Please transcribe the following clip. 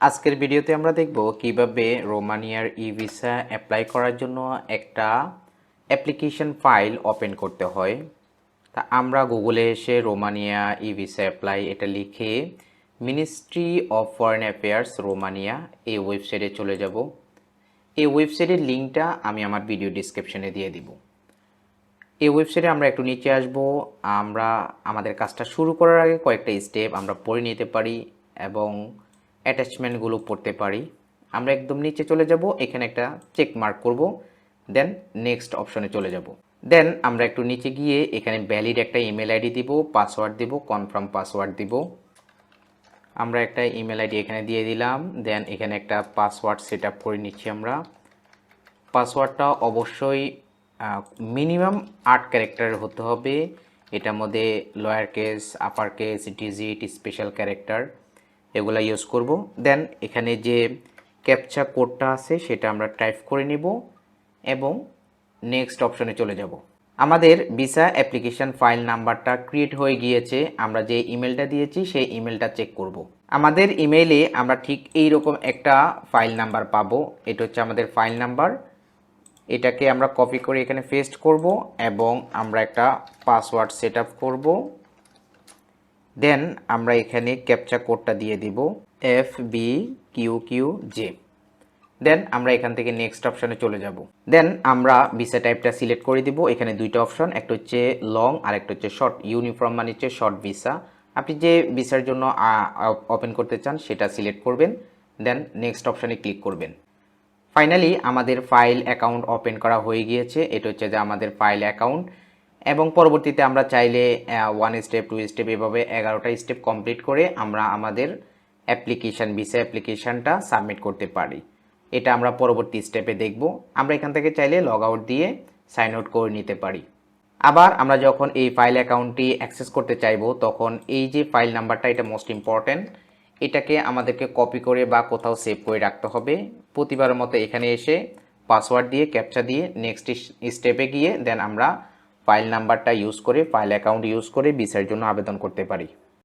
আজকের ভিডিওতে আমরা দেখব কীভাবে রোমানিয়ার ই ভিসা অ্যাপ্লাই করার জন্য একটা অ্যাপ্লিকেশন ফাইল ওপেন করতে হয়। তা আমরা গুগলে এসে রোমানিয়া ই ভিসা অ্যাপ্লাই এটা লিখে ministry of foreign affairs Romania এই ওয়েবসাইটে চলে যাব। এই ওয়েবসাইটের লিঙ্কটা আমি আমার ভিডিও ডিসক্রিপশনে দিয়ে দিব। এই ওয়েবসাইটে আমরা একটু নিচে আসব। আমরা আমাদের কাজটা শুরু করার আগে কয়েকটা স্টেপ আমরা পড়ে নিতে পারি এবং অ্যাটাচমেন্টগুলো পড়তে পারি। আমরা একদম নিচে চলে যাব, এখানে একটা চেক মার্ক করব দেন নেক্সট অপশনে চলে যাব। দেন আমরা একটু নিচে গিয়ে এখানে ভ্যালিড একটা ইমেল আইডি দিব পাসওয়ার্ড দিব কনফার্ম পাসওয়ার্ড দিব। আমরা একটা ইমেল আইডি এখানে দিয়ে দিলাম দেন এখানে একটা পাসওয়ার্ড সেট করে নিচ্ছি আমরা। পাসওয়ার্ডটা অবশ্যই মিনিমাম আট ক্যারেক্টার হতে হবে। এটার মধ্যে lower case upper case digit special character এগুলো ইউজ করব। দেন এখানে যে ক্যাপচা কোডটা আছে, সেটা আমরা টাইপ করে নিব এবং নেক্সট অপশনে চলে যাব। আমাদের ভিসা অ্যাপ্লিকেশন ফাইল নাম্বারটা ক্রিয়েট হয়ে গিয়েছে। আমরা যে ইমেলটা দিয়েছি, সেই ইমেলটা চেক করব। আমাদের ইমেইলে আমরা ঠিক এই রকম একটা ফাইল নাম্বার পাবো। এটা হচ্ছে আমাদের ফাইল নাম্বার এটাকে আমরা কপি করে এখানে পেস্ট করব এবং আমরা একটা পাসওয়ার্ড সেট আপ করব। দেন আমরা এখানে ক্যাপচা কোডটা দিয়ে দিব F B Q Q J then আমরা এখান থেকে নেক্সট অপশানে চলে যাব। দেন আমরা ভিসা টাইপটা সিলেক্ট করে দিব, এখানে দুইটা অপশন একটা হচ্ছে লং আর একটা হচ্ছে শর্ট ইউনিফর্ম মানে হচ্ছে শর্ট ভিসা আপনি যে ভিসার জন্য ওপেন করতে চান, সেটা সিলেক্ট করবেন দেন নেক্সট অপশানে ক্লিক করবেন। ফাইনালি আমাদের ফাইল অ্যাকাউন্ট ওপেন করা হয়ে গিয়েছে, এটা হচ্ছে যে আমাদের ফাইল অ্যাকাউন্ট এবং পরবর্তীতে আমরা চাইলে ওয়ান স্টেপ টু স্টেপ এভাবে এগারোটা স্টেপ কমপ্লিট করে আমরা আমাদের অ্যাপ্লিকেশান ভিসা অ্যাপ্লিকেশানটা সাবমিট করতে পারি। এটা আমরা পরবর্তী স্টেপে দেখব। আমরা এখান থেকে চাইলে লগ আউট দিয়ে সাইন আউট করে নিতে পারি। আবার আমরা যখন এই ফাইল অ্যাকাউন্টটি অ্যাক্সেস করতে চাইব, তখন এই যে ফাইল নাম্বারটা এটা মোস্ট ইম্পর্ট্যান্ট এটাকে আমাদেরকে কপি করে বা কোথাও সেভ করে রাখতে হবে। প্রতিবারের মতো এখানে এসে পাসওয়ার্ড দিয়ে ক্যাপচা দিয়ে নেক্সট স্টেপে গিয়ে দেন আমরা ফাইল নাম্বারটা ইউজ করে ফাইল অ্যাকাউন্ট ইউজ করে বিসার জন্য আবেদন করতে পারি।